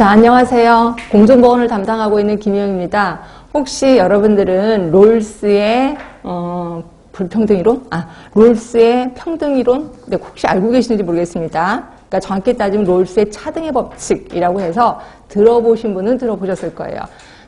자, 안녕하세요. 공중보건을 담당하고 있는 김희영입니다. 혹시 여러분들은 롤스의 어, 불평등이론? 아, 롤스의 평등이론? 네, 혹시 알고 계시는지 모르겠습니다. 그러니까 정확히 따지면 롤스의 차등의 법칙이라고 해서 들어보신 분은 들어보셨을 거예요.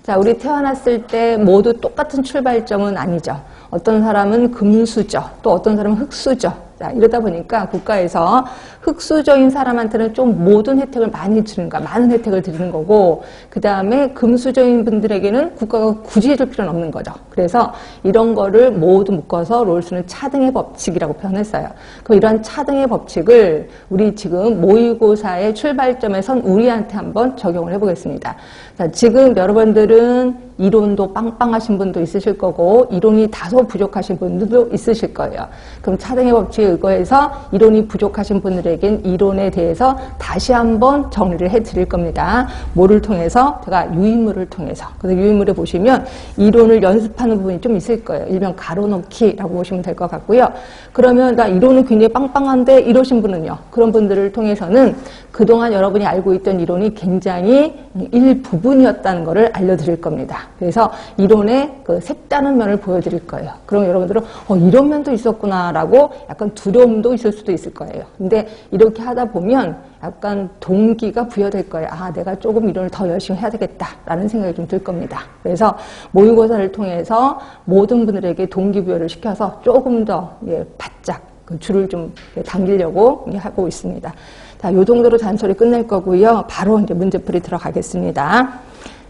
자, 우리 태어났을 때 모두 똑같은 출발점은 아니죠. 어떤 사람은 금수저, 또 어떤 사람은 흑수저. 자, 이러다 보니까 국가에서 흑수저인 사람한테는 좀 모든 혜택을 많이 주는 거, 많은 혜택을 드리는 거고, 그 다음에 금수저인 분들에게는 국가가 굳이 해줄 필요는 없는 거죠. 그래서 이런 거를 모두 묶어서 롤스는 차등의 법칙이라고 표현했어요. 그럼 이러한 차등의 법칙을 우리 지금 모의고사의 출발점에 선 우리한테 한번 적용을 해보겠습니다. 자, 지금 여러분들은 이론도 빵빵하신 분도 있으실 거고 이론이 다소 부족하신 분들도 있으실 거예요. 그럼 차등의 법칙에 의거해서 이론이 부족하신 분들에겐 이론에 대해서 다시 한번 정리를 해 드릴 겁니다. 뭐를 통해서? 제가 유인물을 통해서. 그래서 유인물에 보시면 이론을 연습하는 부분이 좀 있을 거예요. 일명 가로놓기라고 보시면 될 것 같고요. 그러면 나 이론은 굉장히 빵빵한데 이러신 분은요. 그런 분들을 통해서는 그동안 여러분이 알고 있던 이론이 굉장히 일부분이었다는 것을 알려드릴 겁니다. 그래서 이론의 그 색다른 면을 보여드릴 거예요. 그럼 여러분들은 어, 이런 면도 있었구나라고 약간 두려움도 있을 수도 있을 거예요. 근데 이렇게 하다 보면 약간 동기가 부여될 거예요. 아, 내가 조금 이론을 더 열심히 해야 되겠다라는 생각이 좀 들 겁니다. 그래서 모의고사를 통해서 모든 분들에게 동기부여를 시켜서 조금 더 예, 바짝 그 줄을 좀 당기려고 하고 있습니다. 자, 요 정도로 잔소리 끝낼 거고요. 바로 이제 문제풀이 들어가겠습니다.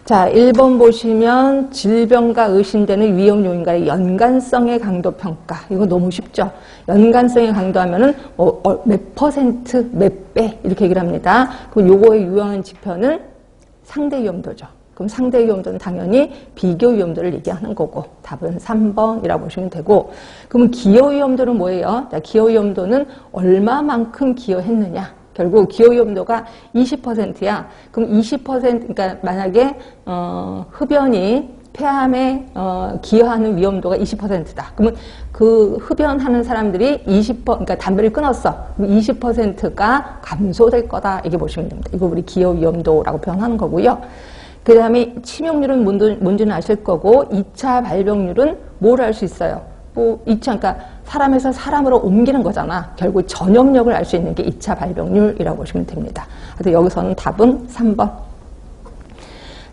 자, 1번 보시면 질병과 의심되는 위험 요인과의 연관성의 강도 평가. 이거 너무 쉽죠? 연관성의 강도 하면은 어, 어, 몇 퍼센트, 몇 배 이렇게 얘기를 합니다. 그럼 요거의 유효한 지표는 상대 위험도죠. 그럼 상대 위험도는 당연히 비교 위험도를 얘기하는 거고 답은 3번이라고 보시면 되고 그러면 기여 위험도는 뭐예요? 자, 기여 위험도는 얼마만큼 기여했느냐? 결국 기여 위험도가 20%야. 그럼 20% 그러니까 만약에 어, 흡연이 폐암에 어, 기여하는 위험도가 20%다. 그러면 그 흡연하는 사람들이 20% 그러니까 담배를 끊었어. 20%가 감소될 거다. 이게 보시면 됩니다. 이거 우리 기여 위험도라고 표현하는 거고요. 그 다음에 치명률은 뭔지는 아실 거고 2차 발병률은 뭘 알 수 있어요? 뭐 2차 그러니까 사람에서 사람으로 옮기는 거잖아. 결국 전염력을 알 수 있는 게 2차 발병률이라고 보시면 됩니다. 그래서 여기서는 답은 3번.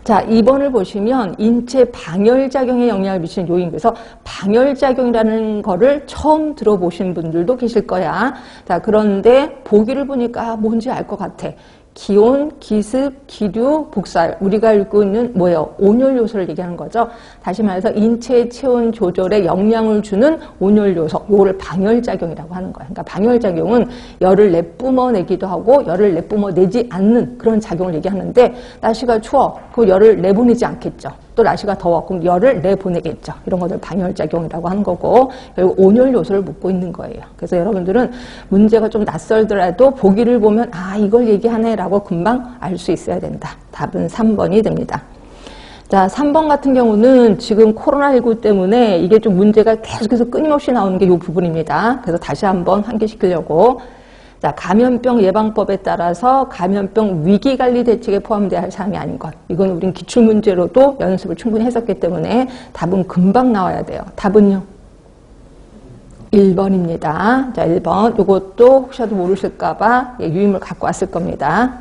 자, 2번을 보시면 인체 방열작용에 영향을 미치는 요인. 그래서 방열작용이라는 거를 처음 들어보신 분들도 계실 거야. 자, 그런데 보기를 보니까 뭔지 알 것 같아. 기온, 기습, 기류, 복살 우리가 알고 있는 뭐예요? 온열 요소를 얘기하는 거죠. 다시 말해서 인체 체온 조절에 영향을 주는 온열 요소, 요거를 방열 작용이라고 하는 거예요. 그러니까 방열 작용은 열을 내뿜어 내기도 하고 열을 내뿜어 내지 않는 그런 작용을 얘기하는데 날씨가 추워, 그 열을 내보내지 않겠죠. 또 날씨가 더워, 그럼 열을 내보내겠죠. 이런 것들 방열작용이라고 하는 거고, 결국 온열 요소를 묻고 있는 거예요. 그래서 여러분들은 문제가 좀 낯설더라도 보기를 보면, 아, 이걸 얘기하네라고 금방 알 수 있어야 된다. 답은 3번이 됩니다. 자, 3번 같은 경우는 지금 코로나19 때문에 이게 좀 문제가 계속해서 끊임없이 나오는 게 이 부분입니다. 그래서 다시 한번 환기시키려고 자, 감염병 예방법에 따라서 감염병 위기관리 대책에 포함되어야 할 사항이 아닌 것. 이건 우린 기출문제로도 연습을 충분히 했었기 때문에 답은 금방 나와야 돼요. 답은요? 1번입니다. 자, 1번. 이것도 혹시라도 모르실까봐 예, 유임을 갖고 왔을 겁니다.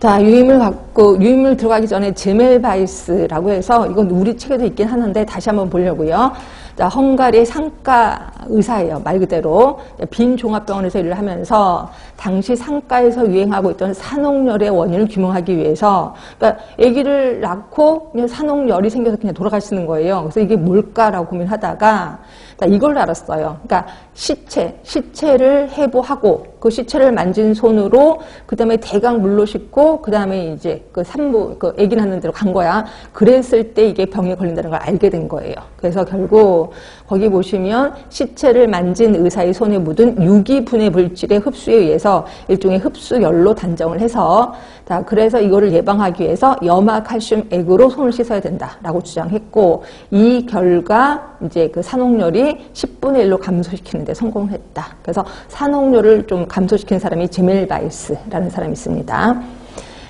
자, 유임을 갖고, 유임을 들어가기 전에 제멜바이스라고 해서 이건 우리 책에도 있긴 하는데 다시 한번 보려고요. 자, 헝가리 상가 의사예요. 말 그대로. 빈 종합병원에서 일을 하면서 당시 상가에서 유행하고 있던 산옥열의 원인을 규명하기 위해서 그러니까 아기를 낳고 그냥 산옥열이 생겨서 그냥 돌아가시는 거예요. 그래서 이게 뭘까라고 고민하다가 이걸 알았어요. 그러니까 시체, 시체를 해부하고 그 시체를 만진 손으로 그 다음에 대강 물로 씻고 그 다음에 이제 그 산부, 그 아기 낳는 데로 간 거야. 그랬을 때 이게 병에 걸린다는 걸 알게 된 거예요. 그래서 결국 거기 보시면 시체를 만진 의사의 손에 묻은 유기 분해 물질의 흡수에 의해서 일종의 흡수열로 단정을 해서 자, 그래서 이거를 예방하기 위해서 염화 칼슘 액으로 손을 씻어야 된다라고 주장했고 이 결과 이제 그 산옥열이 10분의 1로 감소시키는 데 성공을 했다. 그래서 산옥열을 좀 감소시킨 사람이 제멜바이스라는 사람이 있습니다.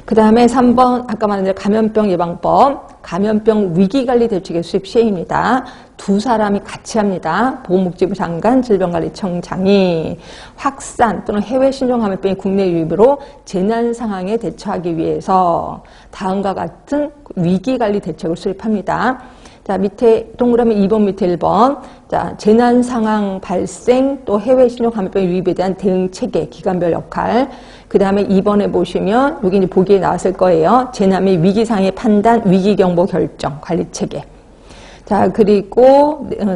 그 다음에 3번 아까 말한 대로 감염병 예방법, 감염병 위기관리 대책의 수립 시행입니다. 두 사람이 같이 합니다. 보건복지부 장관, 질병관리청장이 확산 또는 해외 신종 감염병이 국내 유입으로 재난 상황에 대처하기 위해서 다음과 같은 위기관리 대책을 수립합니다. 자, 밑에 동그라미 2번 밑에 1번. 자, 재난 상황 발생 또 해외 신종 감염병 유입에 대한 대응 체계, 기관별 역할. 그다음에 2번에 보시면 여기 이제 보기에 나왔을 거예요. 재난의 위기 상황의 판단, 위기 경보 결정, 관리 체계. 자, 그리고 어,